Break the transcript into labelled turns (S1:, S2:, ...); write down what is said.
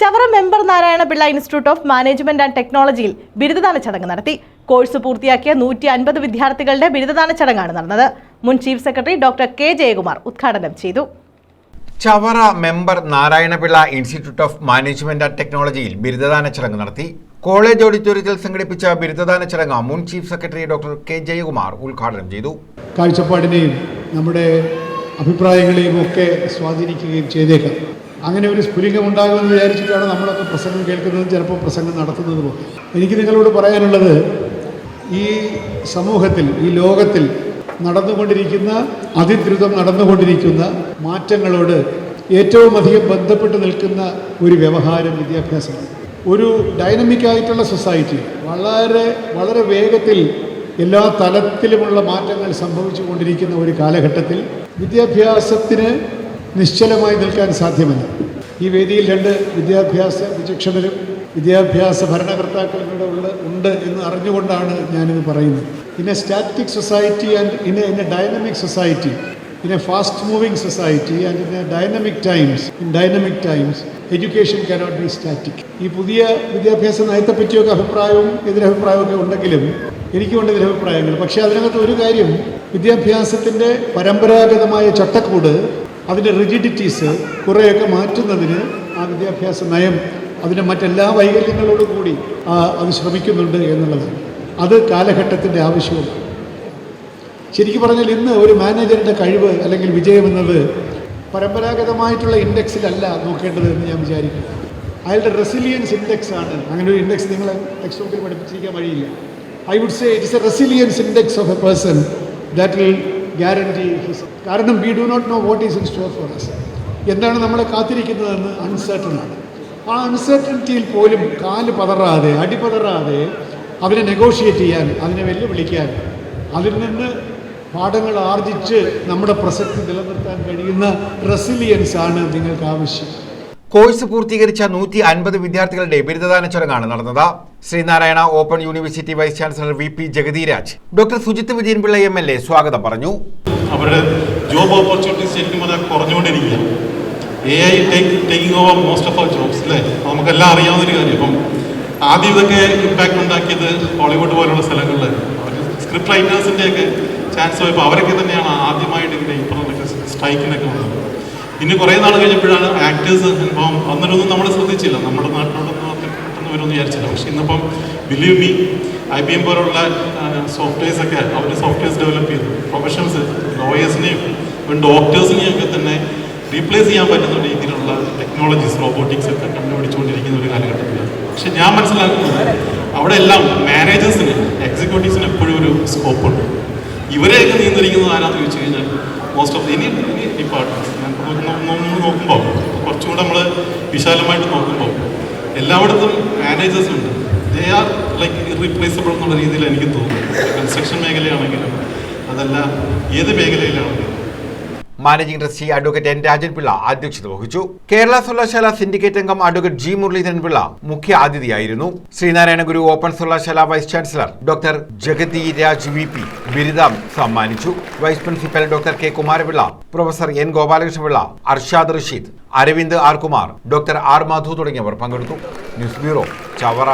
S1: Chavara member Narayana Pillai institute of management and ടെക്നോളജിയിൽ ബിരുദദാന ചടങ്ങ് നടത്തി. കോഴ്സ് പൂർത്തിയാക്കിയ നൂറ്റി അൻപത് വിദ്യാർത്ഥികളുടെ ബിരുദദാന ചടങ്ങാണ് നടന്നത്. മുൻ chief secretary doctor K Jayakumar ഉദ്ഘാടനം ചെയ്തു.
S2: Chavara member Narayanapillai institute of management and ടെക്നോളജിയിൽ ബിരുദദാന ചടങ്ങ് നടത്തി. കോളേജ് ഓഡിറ്റോറിയത്തിൽ സംഘടിപ്പിച്ച ബിരുദദാന ചടങ്ങ് മുൻ chief secretary doctor K Jayakumar ഉദ്ഘാടനം ചെയ്തു.
S3: കാഴ്ചപ്പാടിനെയും നമ്മുടെ അഭിപ്രായങ്ങളെയും ഒക്കെ സ്വാധീനിക്കുകയും ചെയ്തേക്കാം. അങ്ങനെ ഒരു സ്ഫുലിംഗം ഉണ്ടാകുമെന്ന് വിചാരിച്ചിട്ടാണ് നമ്മളൊക്കെ പ്രസംഗം കേൾക്കുന്നതും ചിലപ്പോൾ പ്രസംഗം നടത്തുന്നതും എനിക്ക് നിങ്ങളോട് പറയാനുള്ളത് ഈ സമൂഹത്തിൽ ഈ ലോകത്തിൽ നടന്നുകൊണ്ടിരിക്കുന്ന അതിദ്രുതം നടന്നുകൊണ്ടിരിക്കുന്ന മാറ്റങ്ങളോട് ഏറ്റവും അധികം ബന്ധപ്പെട്ട് നിൽക്കുന്ന ഒരു വ്യവഹാരം വിദ്യാഭ്യാസമാണ്. ഒരു ഡൈനമിക് ആയിട്ടുള്ള സൊസൈറ്റി വളരെ വളരെ വേഗത്തിൽ എല്ലാ തലത്തിലുമുള്ള മാറ്റങ്ങൾ സംഭവിച്ചു കൊണ്ടിരിക്കുന്ന ഒരു കാലഘട്ടത്തിൽ വിദ്യാഭ്യാസത്തിന് നിശ്ചലമായി നിൽക്കാൻ സാധ്യമല്ല. ഈ വേദിയിൽ രണ്ട് വിദ്യാഭ്യാസ വിചക്ഷണരും വിദ്യാഭ്യാസ ഭരണകർത്താക്കളും കൂടെ ഉള്ള ഉണ്ട് എന്ന് അറിഞ്ഞുകൊണ്ടാണ് ഞാനിത് പറയുന്നത്. A static society and in a in a dynamic society in a fast moving society and in a dynamic times in dynamic times education cannot be static ഈ പുതിയ വിദ്യാഭ്യാസ നയത്തെ നയത്തെപ്പറ്റിയൊക്കെ അഭിപ്രായവും എതിരഭിപ്രായമൊക്കെ ഉണ്ടെങ്കിലും എനിക്കുണ്ട് എതിരഭിപ്രായങ്ങൾ. പക്ഷേ അതിനകത്ത് ഒരു കാര്യം വിദ്യാഭ്യാസത്തിന്റെ പരമ്പരാഗതമായ ചട്ടക്കൂട് അതിന്റെ റിജിഡിറ്റീസ് കുറേയൊക്കെ മാറ്റുന്നതിന് ആ വിദ്യാഭ്യാസ നയം അതിന്റെ മറ്റെല്ലാ വൈകല്യങ്ങളോടും കൂടി അത് ശ്രമിക്കുന്നുണ്ട് എന്നുള്ളത്. അത് കാലഘട്ടത്തിന്റെ ആവശ്യവും ശരിക്കും പറഞ്ഞാൽ ഇന്ന് ഒരു മാനേജറിന്റെ കഴിവ് അല്ലെങ്കിൽ വിജയം എന്നത് പരമ്പരാഗതമായിട്ടുള്ള ഇൻഡെക്സിലല്ല നോക്കേണ്ടത് എന്ന് ഞാൻ വിചാരിക്കുന്നു. അയാളുടെ റെസിലിയൻസ് ഇൻഡെക്സ് ആണ്. അങ്ങനെ ഒരു ഇൻഡെക്സ് നിങ്ങൾ ടെക്സ്റ്റ് ബുക്കിൽ പഠിപ്പിച്ചിരിക്കാൻ വഴിയില്ല. I would say it's a resilience index of a person that will guarantee കാരണം we do not know what is in store for us എന്താണ് നമ്മളെ കാത്തിരിക്കുന്നതെന്ന് അൺസർട്ടൺ ആണ്. ആ അൺസർട്ടനിറ്റിയിൽ പോലും കാൽ പതറാതെ അടിപതറാതെ അതിനെ നെഗോഷിയേറ്റ് ചെയ്യാൻ അതിനെ വെല്ലുവിളിക്കാൻ അതിൽ നിന്ന് പാഠങ്ങൾ ആർജിച്ച് നമ്മുടെ പ്രസക്തി നിലനിർത്താൻ കഴിയുന്ന റെസിലിയൻസ് ആണ് നിങ്ങൾക്ക് ആവശ്യം.
S2: കോഴ്സ് പൂർത്തീകരിച്ച നൂറ്റി അൻപത് വിദ്യാർത്ഥികളുടെ ബിരുദദാന ചടങ്ങാണ് നടന്നത്. Sreenarayana open university vice chancellor V P Jagathiraj doctor Sujith Vijayanpillai M L A സ്വാഗതം പറഞ്ഞു.
S4: അവരുടെ ജോബ് ഓപ്പർച്യൂണിറ്റീസ് ശരിക്കും പറഞ്ഞാൽ കുറഞ്ഞുകൊണ്ടിരിക്കുക. Taking over most of our jobs അല്ലേ? അത് നമുക്കെല്ലാം അറിയാവുന്നൊരു കാര്യം. അപ്പം ആദ്യം ഇതൊക്കെ ഇമ്പാക്ട് ഉണ്ടാക്കിയത് ഹോളിവുഡ് പോലുള്ള സ്ഥലങ്ങളിൽ സ്ക്രിപ്റ്റ് റൈറ്റേഴ്സിന്റെയൊക്കെ ചാൻസ് പോയപ്പോൾ അവരൊക്കെ തന്നെയാണ് ആദ്യമായിട്ട് ഇങ്ങനെ പറഞ്ഞ സ്ട്രൈക്കിനൊക്കെ വന്നത്. പിന്നെ കുറേ നാൾ കഴിഞ്ഞപ്പോഴാണ് ആക്ടേഴ്സ് ഇപ്പം അന്നേരമൊന്നും നമ്മൾ ശ്രദ്ധിച്ചില്ല. നമ്മുടെ നാട്ടിലോട്ടൊന്നും അത്ര പെട്ടെന്ന് വരുമെന്ന് വിചാരിച്ചില്ല. പക്ഷെ ഇന്നിപ്പം believe me I B M പോലുള്ള സോഫ്റ്റ്വെയർസ് ഒക്കെ അവർ സോഫ്റ്റ്വെയർസ് ഡെവലപ്പ് ചെയ്തു. പ്രൊഫഷൻസ് ലോയേഴ്സിനെയും ഡോക്ടേഴ്സിനെയും ഒക്കെ തന്നെ റീപ്ലേസ് ചെയ്യാൻ പറ്റുന്ന രീതിയിലുള്ള ടെക്നോളജീസ് റോബോട്ടിക്സ് ഒക്കെ കണ്ടുപിടിച്ചുകൊണ്ടിരിക്കുന്ന ഒരു കാലഘട്ടത്തിലാണ്. പക്ഷെ ഞാൻ മനസ്സിലാക്കുന്നത് അവിടെ എല്ലാം മാനേജേഴ്സിന് എക്സിക്യൂട്ടീവ്സിന് എപ്പോഴും ഒരു സ്കോപ്പ് ഉണ്ട്. ഇവരെയൊക്കെ നിയന്ത്രിക്കുന്നത് ആരാന്ന് ചോദിച്ചു കഴിഞ്ഞാൽ മോസ്റ്റ് ഓഫ് ഇനി നോക്കുമ്പോൾ കുറച്ചുകൂടെ നമ്മൾ വിശാലമായിട്ട് നോക്കുമ്പോൾ എല്ലായിടത്തും മാനേജേഴ്സ് ഉണ്ട്. ദേ ആർ ലൈക്ക് ഇറീപ്ലേസബിൾ എന്നുള്ള രീതിയിൽ എനിക്ക് തോന്നുന്നു. കൺസ്ട്രക്ഷൻ മേഖലയാണെങ്കിലും അതല്ല ഏത് മേഖലയിലാണെങ്കിലും.
S2: Managing trustee advocate N Rajan Pillai അധ്യക്ഷത വഹിച്ചു. കേരള സർവകലാശാല സിൻഡിക്കേറ്റ് അംഗം അഡ്വക്കേറ്റ് ജി മുരളീധരൻ പിള്ള മുഖ്യ അതിഥിയായിരുന്നു. ശ്രീനാരായണ ഗുരു ഓപ്പൺ സർവകലാശാല vice chancellor doctor Jagathy Raj V P ബിരുദം സമ്മാനിച്ചു. Vice principal doctor K Kumarapillai professor N Gopalakrishnapillai Arshad Rasheed Aravind R Kumar doctor R Madhu തുടങ്ങിയവർ പങ്കെടുത്തു. News bureau Chavara.